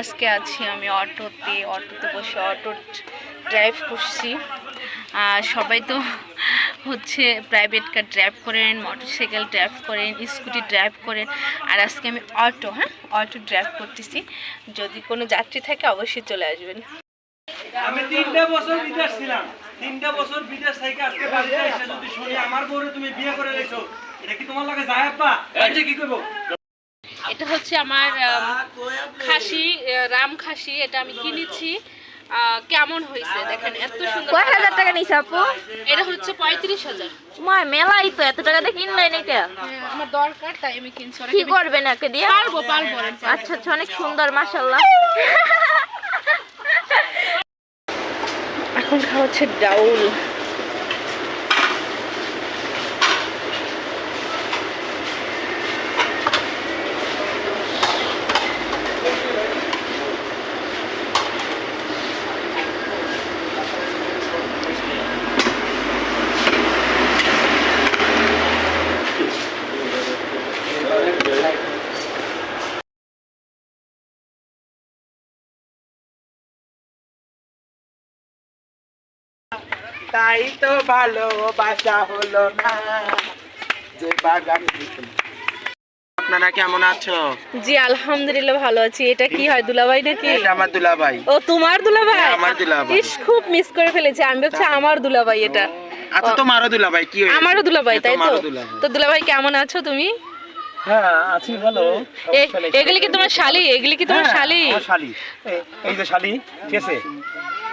আজকে আছি আমি অটোতে অটোতে বসে অটো ড্রাইভ করছি। সবাই তো হচ্ছে প্রাইভেট কার ড্রাইভ করেন মোটরসাইকেল ড্রাইভ করেন স্কুটি ড্রাইভ করেন। আর আজকে আমি অটো হ্যাঁ? অটো ড্রাইভ করতেছি। যদি কোনো যাত্রী থাকে অবশ্যই চলে আসবেন। আমি তিনটা বছর বিদেশ ছিলাম। তিনটা বছর বিদেশ থেকে আজকে বাড়িতে এসে যদি শুনি, আমার বউরে তুমি বিয়ে করে রেখেছো, এটা কি তোমার লাগে যায় আব্বা? এটা কি করব? এটা হচ্ছে আমার আম, খাসি রাম খাসি এটা আমি কিনেছি। কেমন হয়েছে দেখেন এত সুন্দর কয় হাজার টাকা নিছে আপু? এটা হচ্ছে পঁয়ত্রিশ হাজার। মা মেলাই তো এত টাকা দিয়ে কিনলেন এটা? আমার দরকার তাই আমি কিনছি। কি কি করবেন একে দিয়ে? পারব পারব আচ্ছা আচ্ছা অনেক সুন্দর মাশাল্লাহ এখন খাওয়া হচ্ছে ডাউল। তাই তো ভালোবাসা হলো না। যে বাগান আপনারা কেমন আছো? জি আলহামদুলিল্লাহ ভালো আছি। এটা কি হয় দুলাভাই নাকি? এটা আমার দুলাভাই। ও তোমার দুলাভাই? হ্যাঁ, আমার দুলাভাই। ইস খুব মিস করে ফেলেছি। আমি ভাবছি আমার দুলাভাই এটা। আচ্ছা তোমারও দুলাভাই কি হয়েছে? আমারও দুলাভাই তাই তো? দুলাভাই। তো দুলাভাই কেমন আছো তুমি? হ্যাঁ আছি ভালো। এগুলি কি তোমার শালি? এগুলি কি তোমার হ্যাঁ, শালি? আমার শালি। এই- যে শালি ঠিক আছে?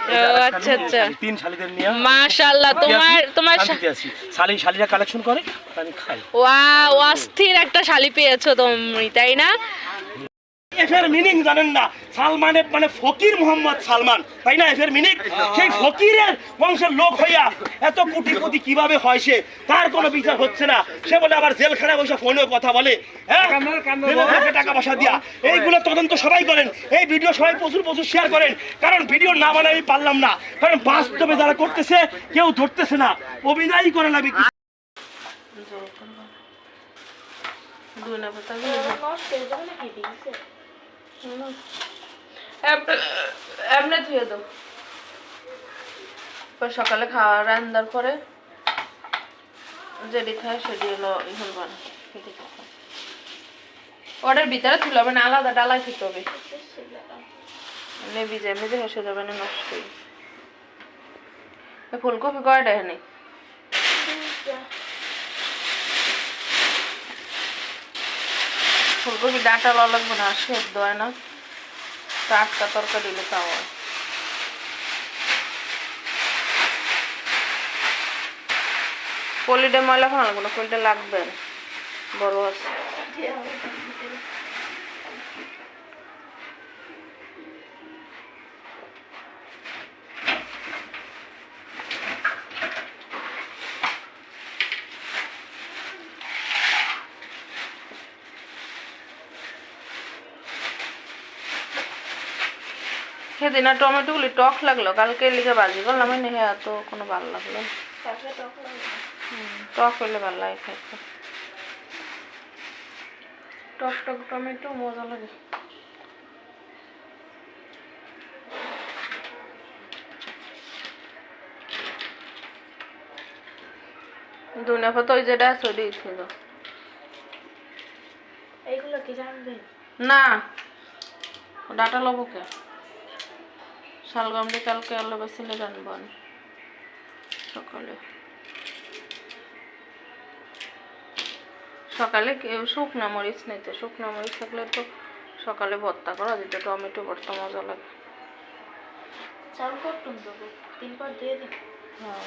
আচ্ছা আচ্ছা। তিন শালিদের নিয়ে মাশাআল্লাহ তোমার তোমার শা- শান্তিতে শালি শালিরা কালেকশন করে আমি খাই। ওয়াও অস্থির একটা শালি পেয়েছ তুমি তাই না? এফের মিনিং জানেন না। সালমানের মানে ফকির মোহাম্মদ সালমান তাই না এফের মিনিং সেই ফকিরের বংশের লোক হইয়া এত কোটিপতি কীভাবে হয় সে? তার কোনো বিচার হচ্ছে না। সে বলে আবার জেলখানায় বসে ফোনে কথা বলে। হ্যাঁ? টাকা পয়সা দিয়া। এইগুলো তদন্ত সবাই করেন। এই ভিডিও সবাই প্রচুর প্রচুর শেয়ার করেন। কারণ ভিডিও না বানাই আমি পারলাম না। কারণ বাস্তবে যারা করতেছে কেউ ধরতেছে না। অভিনয়ই করে না বিক্রি। এমনি ধুয়ে পর সকালে খাওয়া রান্নার পরে যেটি খায় সেটি হলো এখন বানা ওটার ভিতরে তুলবে না, আলাদা ডালাই খেতে হবে। নেবি যায় মেজে হেসে যাবে না, নষ্ট ফুলকপি কয়টা এখানে? ফুলকপি ডাঁটা লাগবে না, সেদ্ধ হয় না। টাটকা তরকারি দিলে তাও হয়। ময়লা খাওয়া লাগবে না, পলিটা লাগবে বড় আছে। সেদিন আর টমেটোগুলি টক লাগল। কালকে লিখে বাজি করলাম না হ্যাঁ তো কোনো ভালো লাগল। টক হইলে ভালো লাগে খাইতে টক টক টমেটো মজা লাগে। দুনিয়া পাতা ওই যেটা আছে ওইটাই ছিল এইগুলো কি জানবেন না ডাটা লবো কে? শালগম দিয়ে কালকে আলো বাসিলে আমি সকালে। সকালে কেউ শুকনা মরিচ নেই তো শুকনা মরিচ থাকলে তো সকালে ভর্তা করা যেত টমেটো ভর্তা মজা লাগে। চাল করতুন তো তিন পর দিয়ে দিই হ্যাঁ।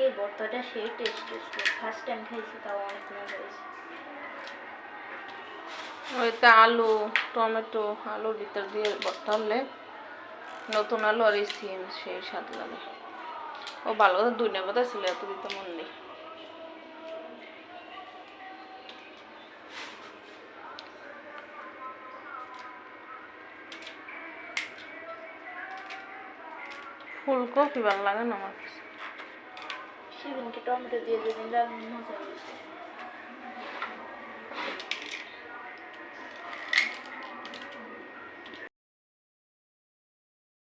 আজকে ভর্তাটা সেই টেস্ট হয়েছিল ফার্স্ট টাইম খাইছি, তাও অনেক মজা হয়েছে ওইতে আলু, টমেটো, আলুর ভিতর দিয়ে ভর্তা হলে নতুন আলু আর সিম, সেই স্বাদ লাগে। ও ভালো কথা দুইটা কথা ছিল, এত দিতে মন নেই। ফুলকপি ভালো লাগে না আমার কাছে। সেদিনকে টমেটো দিয়ে যেদিন রান্না মজা হয়েছে